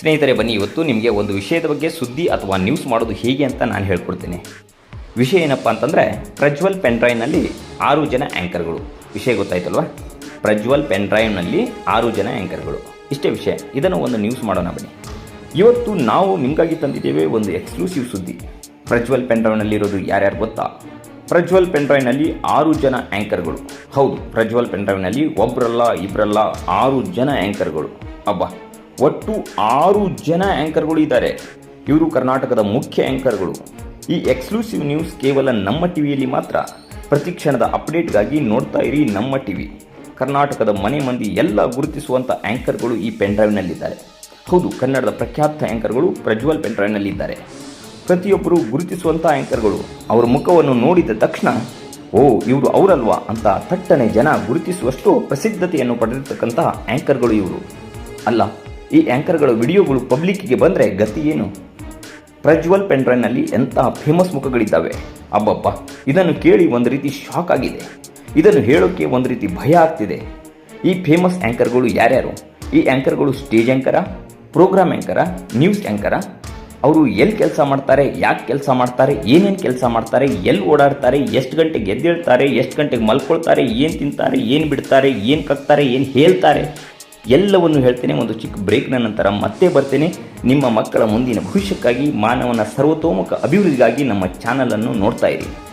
ಸ್ನೇಹಿತರೆ, ಬನ್ನಿ. ಇವತ್ತು ನಿಮಗೆ ಒಂದು ವಿಷಯದ ಬಗ್ಗೆ ಸುದ್ದಿ ಅಥವಾ ನ್ಯೂಸ್ ಮಾಡೋದು ಹೇಗೆ ಅಂತ ನಾನು ಹೇಳ್ಕೊಡ್ತೀನಿ. ವಿಷಯ ಏನಪ್ಪ ಅಂತಂದರೆ, ಪ್ರಜ್ವಲ್ ಪೆನ್ಡ್ರೈವ್ನಲ್ಲಿ ಆರು ಜನ ಆ್ಯಂಕರ್ಗಳು ವಿಷಯ ಗೊತ್ತಾಯ್ತಲ್ವಾ? ಪ್ರಜ್ವಲ್ ಪೆನ್ಡ್ರೈವ್ನಲ್ಲಿ ಆರು ಜನ ಆ್ಯಂಕರ್ಗಳು ಇಷ್ಟೇ ವಿಷಯ. ಇದನ್ನು ಒಂದು ನ್ಯೂಸ್ ಮಾಡೋಣ ಬನ್ನಿ. ಇವತ್ತು ನಾವು ನಿಮಗಾಗಿ ತಂದಿದ್ದೇವೆ ಒಂದು ಎಕ್ಸ್ಕ್ಲೂಸಿವ್ ಸುದ್ದಿ. ಪ್ರಜ್ವಲ್ ಪೆನ್ಡ್ರೈವ್ನಲ್ಲಿರೋದು ಯಾರ್ಯಾರು ಗೊತ್ತಾ? ಪ್ರಜ್ವಲ್ ಪೆನ್ಡ್ರೈವ್ನಲ್ಲಿ ಆರು ಜನ ಆ್ಯಂಕರ್ಗಳು ಹೌದು, ಪ್ರಜ್ವಲ್ ಪೆನ್ಡ್ರೈವ್ನಲ್ಲಿ ಒಬ್ಬರಲ್ಲ ಇಬ್ಬರಲ್ಲ ಆರು ಜನ ಆ್ಯಂಕರ್ಗಳು ಅಬ್ಬಾ. ಒಟ್ಟು ಆರು ಜನ ಆ್ಯಂಕರ್ಗಳು ಇದ್ದಾರೆ. ಇವರು ಕರ್ನಾಟಕದ ಮುಖ್ಯ ಆ್ಯಂಕರ್ಗಳು ಈ ಎಕ್ಸ್ಕ್ಲೂಸಿವ್ ನ್ಯೂಸ್ ಕೇವಲ ನಮ್ಮ ಟಿವಿಯಲ್ಲಿ ಮಾತ್ರ. ಪ್ರತಿ ಕ್ಷಣದ ಅಪ್ಡೇಟ್ಗಾಗಿ ನೋಡ್ತಾ ಇರಿ ನಮ್ಮ ಟಿವಿ. ಕರ್ನಾಟಕದ ಮನೆ ಮಂದಿ ಎಲ್ಲ ಗುರುತಿಸುವಂಥ ಆ್ಯಂಕರ್ಗಳು ಈ ಪೆನ್ಡ್ರೈವ್ನಲ್ಲಿದ್ದಾರೆ ಹೌದು, ಕನ್ನಡದ ಪ್ರಖ್ಯಾತ ಆ್ಯಂಕರ್ಗಳು ಪ್ರಜ್ವಲ್ ಪೆನ್ಡ್ರೈವ್ನಲ್ಲಿದ್ದಾರೆ ಪ್ರತಿಯೊಬ್ಬರು ಗುರುತಿಸುವಂಥ ಆ್ಯಂಕರ್ಗಳು ಅವರ ಮುಖವನ್ನು ನೋಡಿದ ತಕ್ಷಣ, ಓ, ಇವರು ಅವರಲ್ವಾ ಅಂತ ಥಟ್ಟನೆ ಜನ ಗುರುತಿಸುವಷ್ಟು ಪ್ರಸಿದ್ಧತೆಯನ್ನು ಪಡೆದಿರ್ತಕ್ಕಂತಹ ಆ್ಯಂಕರ್ಗಳು ಇವರು. ಅಲ್ಲ ಈ ಆ್ಯಂಕರ್ಗಳ ವಿಡಿಯೋಗಳು ಪಬ್ಲಿಕ್ಕಿಗೆ ಬಂದರೆ ಗತಿ ಏನು? ಪ್ರಜ್ವಲ್ ಪೆಂಡ್ರೈನಲ್ಲಿ ಎಂತಹ ಫೇಮಸ್ ಮುಖಗಳಿದ್ದಾವೆ? ಅಬ್ಬಬ್ಬ, ಇದನ್ನು ಕೇಳಿ ಒಂದು ರೀತಿ ಶಾಕ್ ಆಗಿದೆ. ಇದನ್ನು ಹೇಳೋಕ್ಕೆ ಒಂದು ರೀತಿ ಭಯ ಆಗ್ತಿದೆ. ಈ ಫೇಮಸ್ ಆ್ಯಂಕರ್ಗಳು ಯಾರ್ಯಾರು? ಈ ಆ್ಯಂಕರ್ಗಳು stage anchor program anchor news anchor ಅವರು ಎಲ್ಲಿ ಕೆಲಸ ಮಾಡ್ತಾರೆ, ಯಾಕೆ ಕೆಲಸ ಮಾಡ್ತಾರೆ, ಏನೇನು ಕೆಲಸ ಮಾಡ್ತಾರೆ ಎಲ್ಲಿ ಓಡಾಡ್ತಾರೆ, ಎಷ್ಟು ಗಂಟೆಗೆ ಎದ್ದೇಳ್ತಾರೆ, ಎಷ್ಟು ಗಂಟೆಗೆ ಮಲ್ಕೊಳ್ತಾರೆ, ಏನು ತಿಂತಾರೆ, ಏನು ಬಿಡ್ತಾರೆ, ಏನು ಕಕ್ತಾರೆ, ಏನು ಹೇಳ್ತಾರೆ? ಎಲ್ಲವನ್ನು ಹೇಳ್ತೇನೆ. ಒಂದು ಚಿಕ್ಕ ಬ್ರೇಕ್ನ ನಂತರ ಮತ್ತೆ ಬರ್ತೇನೆ. ನಿಮ್ಮ ಮಕ್ಕಳ ಮುಂದಿನ ಭವಿಷ್ಯಕ್ಕಾಗಿ ಮಾನವನ ಸರ್ವತೋಮುಖ ಅಭಿವೃದ್ಧಿಗಾಗಿ ನಮ್ಮ ಚಾನಲನ್ನು ನೋಡ್ತಾ ಇರಿ.